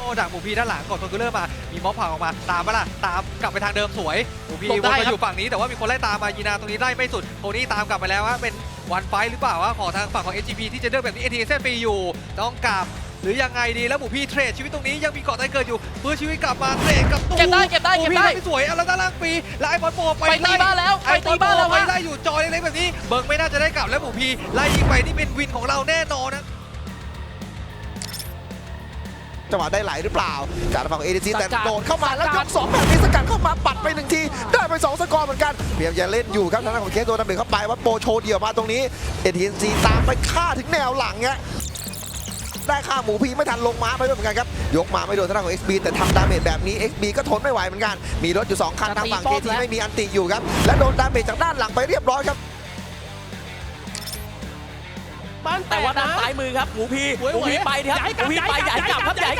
โอ้ดักหมูพีด้านหลังกดคอนคูลเลอร์มา มีม็อบผ่าออกมา ตามมาล่ะ ตามกลับไปทางเดิมสวย หมูพีหลบวได้นครัมาบ อยู่ฝั่งนี้แต่ว่ามีคนไล่ตามมายีนาตรงนี้ไล่ไม่สุดโทนี่ตามกลับไปแล้วว่าเป็นวันไฟหรือเปล่าวะของทางฝั่งของ SGP ที่จะเลือกแบบนี้ ATS ฟรีอยู่ ต้องกลับหรือยังไงดีแล้วหมูพีเทรดชีวิตตรงนี้ยังมีเกาะใต้เกิดอยู่เพื่อชีวิตกลับมาเทรดกับตู้เก็บได้เก็บได้หมูเก็บพีได้ไม่สวยเอาแล้วด้านล่างฟรีแล้วไอ้บอลโปไปไปตีไล่ บ้านแล้วไปตีบ้านแล้วไอ้ฮะ ไล่อยู่จอยเล็กๆแบบนี้ เบิร์กไม่น่าจะได้กลับแล้วหมูพีไล่ยิงไปนี่เป็นวินของเราแน่นอน จังหวะได้ไหลหรือเปล่า จากฝั่งเอเดซีสกัแต่ดโดดเข้ามาแล้วสกัยดกสองแบบนี้สกัดเข้ามาปัดไปหนึ่งที ได้ไปสองสกอร์เหมือนกันพยายามจะเล่นอยู่ครับทางด้านของเคสโดนดาเมจเข้าไปว่าโปรโชว์เดี่ยวมาตรงนี้เอทีซีตามไปฆ่าถึงแนวหลังเงี้ยได้ฆ่าหมูพีไม่ทันลงม้าไปด้วยเหมือนกันครับ ยกมาไม่โดนทางด้านของ XB แต่ทำดาเมจแบบนี้ XB ก็ทนไม่ไหวเหมือนกัน มีรถอยู่สองคันทางฝั่งจะตีเคป้อมทีแล้วไม่มีอันติอยู่ครับ และโดนดาเมจจากด้านหลังไปเรียบร้อยครับบ้านแตแต่กว่าด้านนะซ้ายมือครับหมูพีหวยหมูพีหวยไปดิครับย้ายหกลัมูบพีไปย้าย้ายยกกลัลับบย้าครับยย้ายกก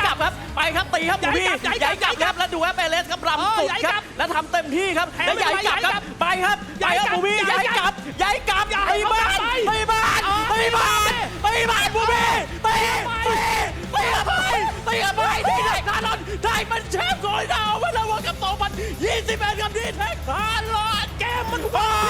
ลัลับบ ครับไปครับตีครับหมูพีย้ายกลัย้าบยกลับครับแล้วดูว่าเปเรสครับรำสุดย้ายคกลัรับบแล้วทำเต็มที่ครับแทงแล้วไปย้ายกลับย้ายกลัครับบไปครับไปครับหมูพีย้าย้ายยกกลัลับบย้ายกลับย้ายไปบ้านไปไปบ้านอ๋อไปบ้านไปบ้านหมูพีไปไปไปกับไปไปกับไปที่ไหนคารอนได้มันแชมป์โกยดาวมาแล้วว่ากับโตมัน21กับดีแท็กคารอนเกมมันว้า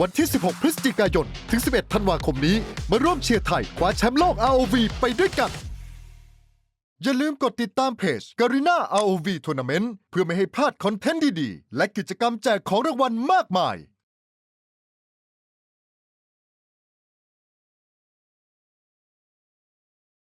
วันที่ 16 พฤศจิกายน ถึง 11 ธันวาคมนี้ มาร่วมเชียร์ไทยคว้าแชมป์โลก ROV ไปด้วยกัน อย่าลืมกดติดตามเพจ Garena ROV Tournament เพื่อไม่ให้พลาดคอนเทนต์ดีๆ และกิจกรรมแจกของรางวัลมากมาย